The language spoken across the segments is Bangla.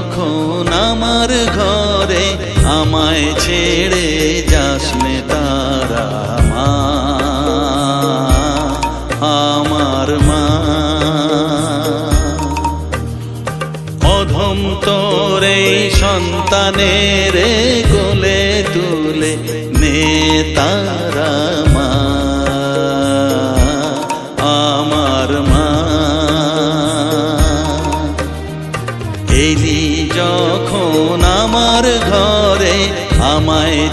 যখন আমার ঘরে আমায় ছেড়ে যাস নে তারা মা, আমার মা। অধম তোর সন্তানের গোলে তুলে নে তারা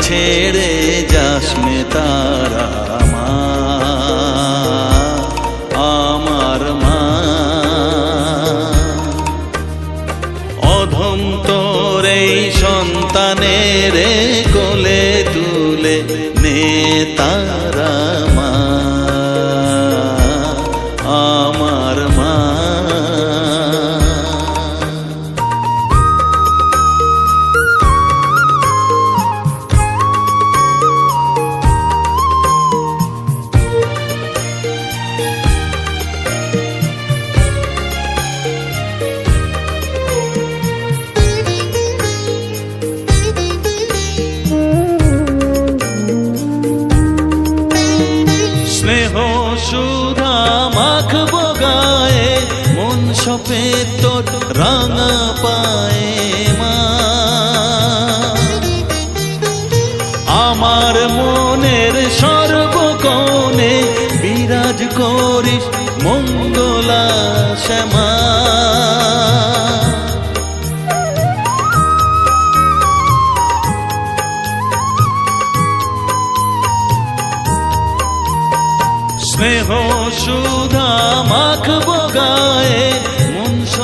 ছেড়ে যাস তারা মা, আমার মা। অধম তোর এই সন্তানের কোলে তুলে নে তারা মা। সপে তোর রাঙা পায়ে মা। আমার মনের সর্বকোণে বিরাজ করিস মঙ্গলা শ্যামা স্নেহ সুধা মাখবো গায়ে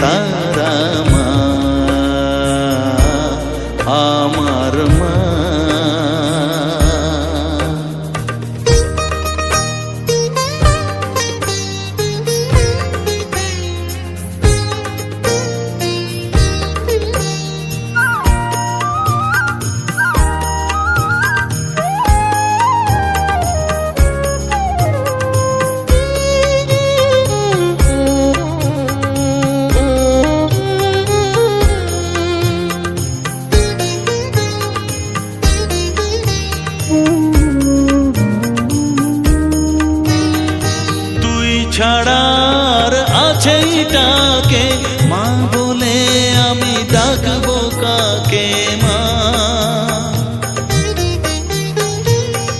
তারা ছাড়ার আছে তাকে। মা বলে আমি ডাকবো কাকে, মা?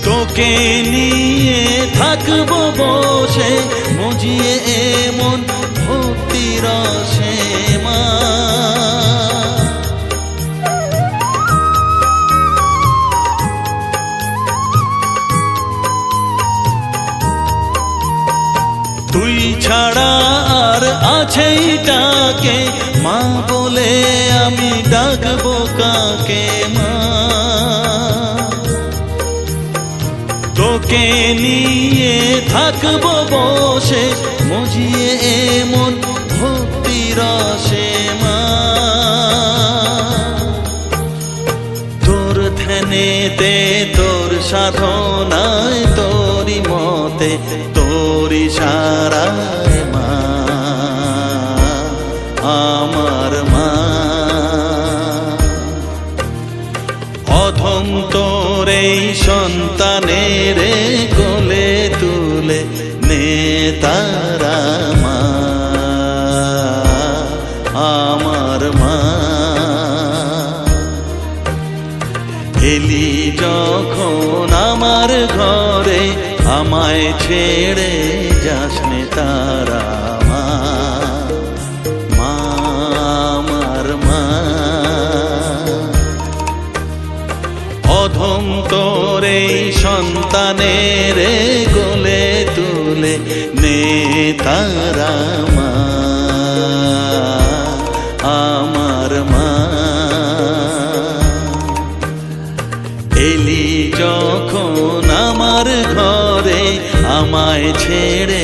তোকে নিয়ে থাকব বসে, মজিয়ে এমন ভক্তি রসে, মা? আছেই মা বলে আমি ডাকবো কাকে মা? তোকে নিয়ে থাকব বসে, মজিয়ে এমন ভক্তি রসে মা। তোর ধ্যানেতে, তোর সাধনায় তোরি মতে তোরি সারায় এই সন্তানের কোলে তুলে নে তারা মা, আমার মা। এলি যখন আমার ঘরে আমায় ছেড়ে যাসনে তারা মা অধম তোরে সন্তানের গোলে তুলে নে তারা মা, আমার মা। এলি যখন আমার ঘরে আমায় ছেড়ে